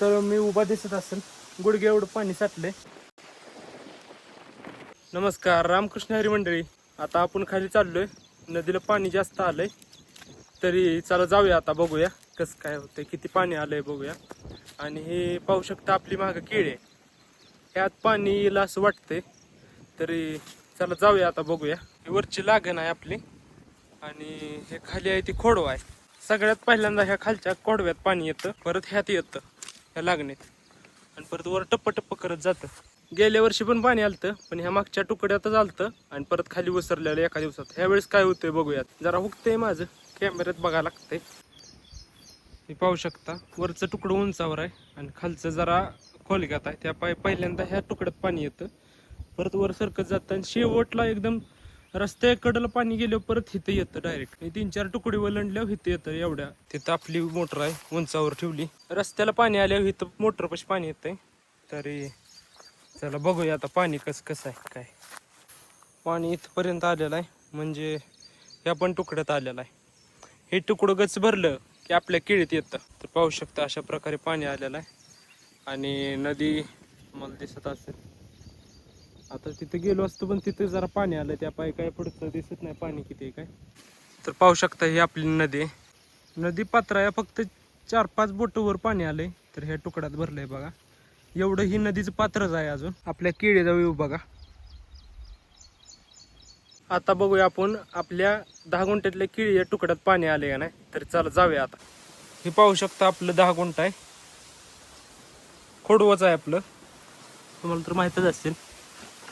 तर मी उभा दिसत असेल. गुडघे एवढं पाणी साठले नमस्कार रामकृष्ण हरी मंडळी. आता आपण खाली चाललोय. नदीला पाणी जास्त आलंय. तरी चला जाऊया आता बघूया कसं काय होतंय किती पाणी आलंय बघूया. आणि हे पाहू शकता आपली मागं आहे. ह्यात पाणी येईल असं वाटतंय. तरी चला जाऊया आता बघूया. ही वरची लागण आहे आपली. आणि हे खाली आहे ती खोडवा आहे. सगळ्यात पहिल्यांदा ह्या खालच्या कोडव्यात पाणी येतं. परत ह्यात येतं. ह्या लागणीत आणि परत वर टप्प टप्प करत जातं. गेल्या वर्षी पण पाणी आलतं पण ह्या मागच्या तुकड्यातच आलतं आणि परत खाली उसरलेलं एका दिवसात. ह्या वेळेस काय होतंय बघूयात. जरा हुकतंय माझं. कॅमेऱ्यात बघायला लागतंय. हे पाहू शकता वरचं तुकडं उंचावर आहे आणि खालचं जरा खोलग्यात आहे. त्या पाय पहिल्यांदा ह्या तुकड्यात पाणी येतं. परत वर सरकत जातं आणि शेवटला एकदम रस्त्याकडलं पाणी गेल्यावर परत इथं येतं डायरेक्ट तीन चार तुकडे वलंडल्यावर इथं येतं एवढ्या. तिथं आपली मोटर आहे उंचावर ठेवली. रस्त्याला पाणी आल्यावर इथं मोटर पाशी पाणी येतंय. तरी चला बघूया आता पाणी कसं कसं आहे काय. पाणी इथपर्यंत आलेलं आहे म्हणजे ह्या पण तुकड्यात आलेलं आहे. हे तुकडं गच भरलं की आपल्या केळीत येतं. तर पाहू शकता अशा प्रकारे पाणी आलेलं आहे. आणि नदी मला दिसत असेल. आता तिथे गेलो असतो पण तिथे जरा पाणी आलं त्या पाय काय पुढचं दिसत नाही पाणी किती काय? तर पाहू शकता ही आपली नदी. आहे नदी आहे फक्त चार पाच बोटवर पाणी आलंय तर ह्या तुकड्यात भरलंय बघा. एवढं ही नदीचं पात्रच आहे अजून. आपल्या केळी जाऊ बघा. आता बघूया आपण आपल्या दहा गुंठ्यातल्या केळी या तुकड्यात पाणी आले का नाही. तर चला जाऊया आता. हे पाहू शकता आपलं दहा गुंठ आहे. खोडवच आहे आपलं. तुम्हाला तर माहीतच असेल.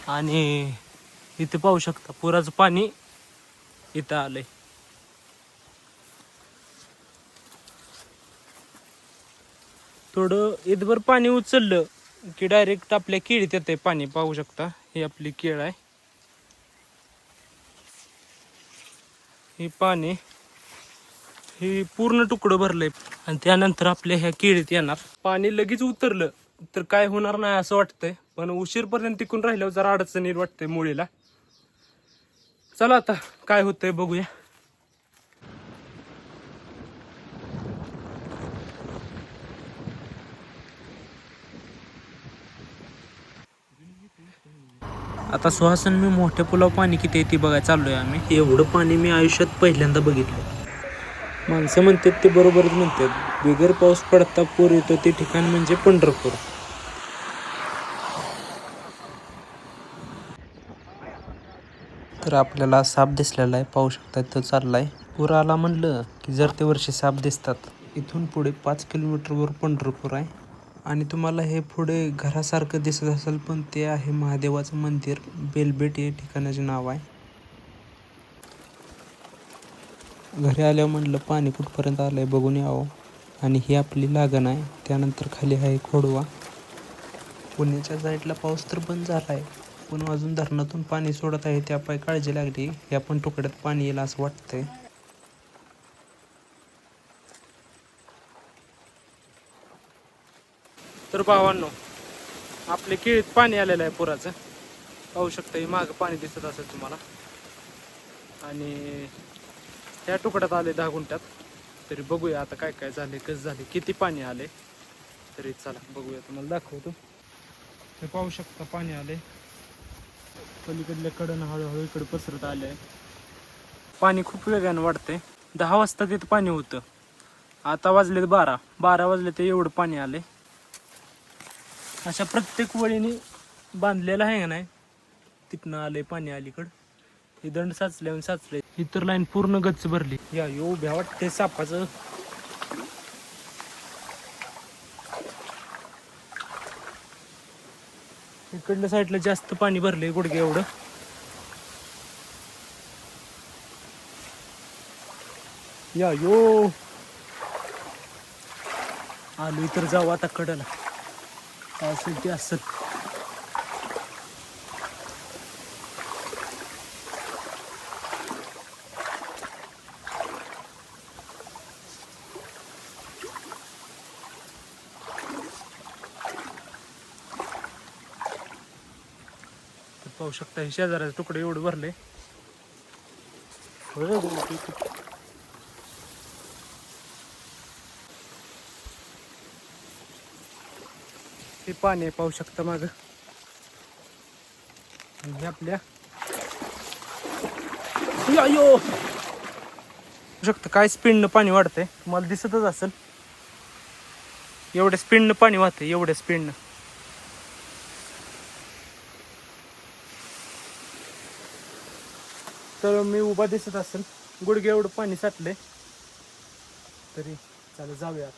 आणि इथे पाहू शकता पुराचं पाणी इथं आलंय. थोडं इथभर पाणी उचललं की डायरेक्ट आपल्या केळीत येते पाणी. पाहू शकता ही आपली केळ आहे. ही पाणी ही पूर्ण तुकडं भरलंय आणि त्यानंतर आपल्या ह्या केळीत येणार. पाणी लगेच उतरलं तर काय होणार नाही असं वाटतंय. पण उशीरपर्यंत टिकून राहिल्यावर जरा अडचणी वाटतंय मुळीला चला आता काय होतंय बघूया. आता सुहासन मी मोठ्या पुलाव पाणी किती येते बघायला चाललोय आम्ही. एवढं पाणी मी आयुष्यात पहिल्यांदा बघितलं माणसं म्हणतात ते बरोबरच म्हणतात. बिगर पाऊस पडता पूर येतो ते ठिकाण म्हणजे पंढरपूर. तर आपल्याला साप दिसलेला आहे पाहू शकता तो चाललाय. पूर आला म्हणलं की जर ते वर्षी साप दिसतात. इथून पुढे पाच किलोमीटरवर पंढरपूर आहे. आणि तुम्हाला हे पुढे घरासारखं दिसत असेल पण ते आहे महादेवाचं मंदिर. बेलबेट या ठिकाणाचे नाव आहे. घरी आल्यावर म्हणलं पाणी कुठपर्यंत आलं आहे बघून यावं. आणि ही आपली लागण आहे. त्यानंतर खाली आहे खोडवा. पुण्याच्या साईडला पाऊस तर बंद झाला आहे पण अजून धरणातून पाणी सोडत आहे त्या पाय काळजी लागली. या पण तुकड्यात पाणी येईल असं वाटतंय. तर भावांनो आपले केळीत पाणी आलेलं आहे पुराचं. पाहू शकता हे मागं पाणी दिसत असेल तुम्हाला. आणि त्या तुकड्यात आले दहा गुंठ्यात. तरी बघूया आता काय काय झाले कसं झाले किती पाणी आले. तरी चला बघूया तुम्हाला दाखवतो. ते पाहू शकता पाणी आले. पलीकडल्या कडनं हळूहळू इकडे पसरत आले पाणी खूप वेगानं वाढतंय. दहा वाजता तिथं पाणी होतं. आता वाजलेत बारा. बारा वाजले ते एवढं पाणी आले अशा प्रत्येक वळीने बांधलेलं आहे का नाही? तिथनं आलंय पाणी अलीकडं. हे दंड साचल्यावर साचले ही तर लाईन पूर्ण गच्च भरली. या यो उभ्या वाटते सापाचं. इकडल्या साईडला जास्त पाणी भरले गुडगे एवढं. या यो. आलो तर जाऊ आता कडला. काय असेल ते तर पाहू शकता हे शेजाऱ्याचे तुकडे एवढे भरले. हे पाणी आहे पाहू शकता माग. हे आपल्या अयो पाहू काय स्पीडनं पाणी वाढतंय. तुम्हाला दिसतच असेल. एवढ्या स्पीडनं पाणी वाहतंय एवढ्या स्पीडनं तर मी उभा दिसत असेल. गुडघे एवढं पाणी साठलंय. तरी चालेल जाऊया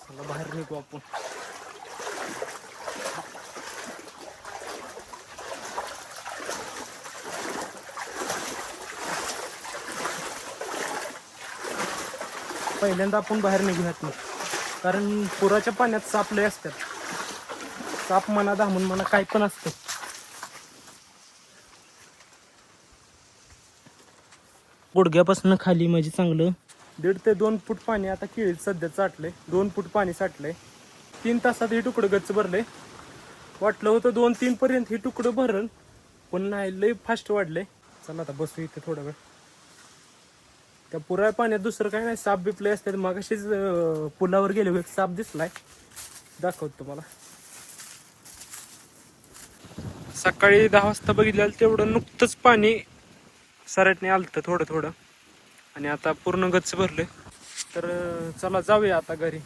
चला बाहेर निघू आपण. पहिल्यांदा आपण बाहेर निघूयात नाही कारण पुराच्या पाण्यात सापले असतात. साप म्हणा धामून म्हणा काय पण असतं. गुडघ्यापासून खाली म्हणजे चांगलं. दीड ते दोन फूट पाणी आता केळीत सध्या साठलंय दोन फूट पाणी साठलंय. तीन तासात हे तुकडं गच्च भरले वाटलं होतं दोन तीन पर्यंत हे तुकडं भरल पण नाही लय फास्ट वाढले चला आता बसू इथे थोडा वेळ. त्या पुराय पाण्यात दुसरं काय नाही साप बिपले असतात. मग पुलावर गेले एक साप दिसलाय. दाखवतो तुम्हाला. सकाळी दहा वाजता बघितलं तेवढं नुकतंच पाणी सराटने आलतं थोडं थोडं. आणि आता पूर्ण गच्च भरले तर चला जाऊया आता घरी.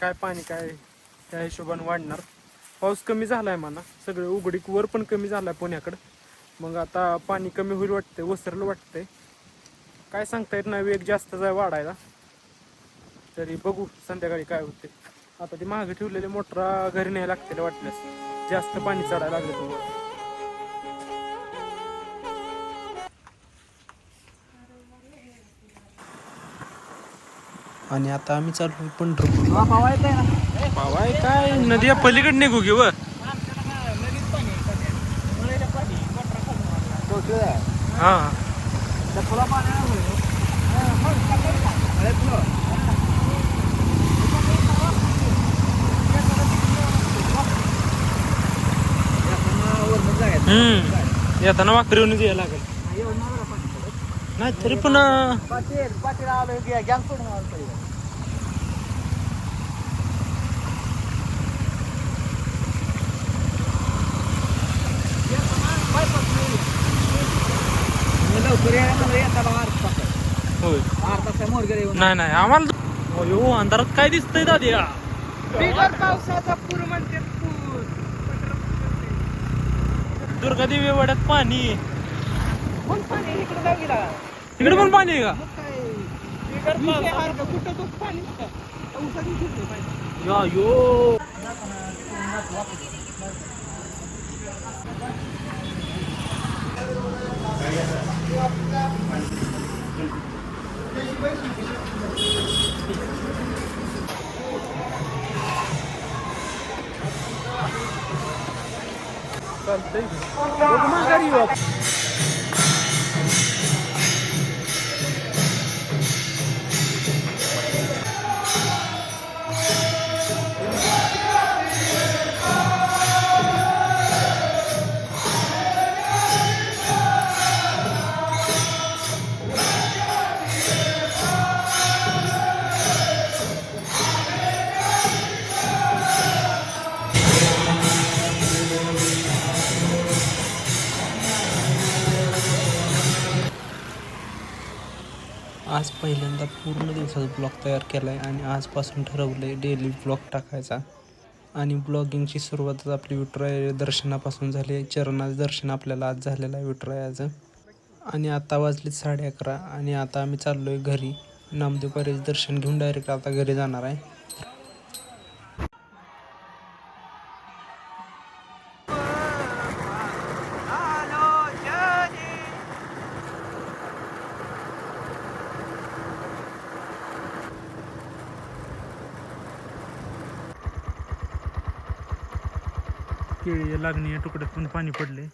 काय पाणी काय त्या हिशोबाने वाढणार. पाऊस कमी झालाय म्हणा. सगळं उघडीक वर पण कमी झालाय पुण्याकडं. मग आता पाणी कमी होईल वाटतंय वसरलं वाटतंय. काय सांगता येत नाही वेग जास्त जाय वाढायला. तरी बघू संध्याकाळी काय होते आता ते मागे ठेवलेले मोटरा घरी नाही लागतील वाटल्यास. जास्त पाणी चढायला लागलं तुम्हाला आणि आता आम्ही चाललो पंढरपूर. पावाय काय? नदी पलीकडे निघू घेऊ हा. हम्म. येताना वाकरीवरून यायला लागेल. नाही तरी पण नाही नाही. आम्हाला अयो अंधारात काय दिसतंय दाद्या बिगर पावसाचा पूर म्हणते पूर. दुर्गादेवी वाड्यात पाणी. कोण पाणी? इकडे जाऊ गेला तिकडे पण पाणी आहे का? मग काय? बिगर पावसाचं कुठं तो पाणी पावसाने घेतलं पाहिजे या यो चालतंय बघू माघारी आज पहिल्यांदा पूर्ण दिवसाचा ब्लॉग तयार केला आहे आणि आजपासून ठरवलं आहे डेली ब्लॉग टाकायचा. आणि ब्लॉगिंगची सुरुवातच आपली विठुराय दर्शनापासून झाली आहे. चरणाचं दर्शन आपल्याला आज झालेलं आहे विठुरायाचं. आणि आता वाजले साडे अकरा आणि आता आम्ही चाललो आहे घरी नामदेवपारीचं दर्शन घेऊन डायरेक्ट आता घरी जाणार आहे. केळी लागणी या तुकड्यात पण पाणी पडले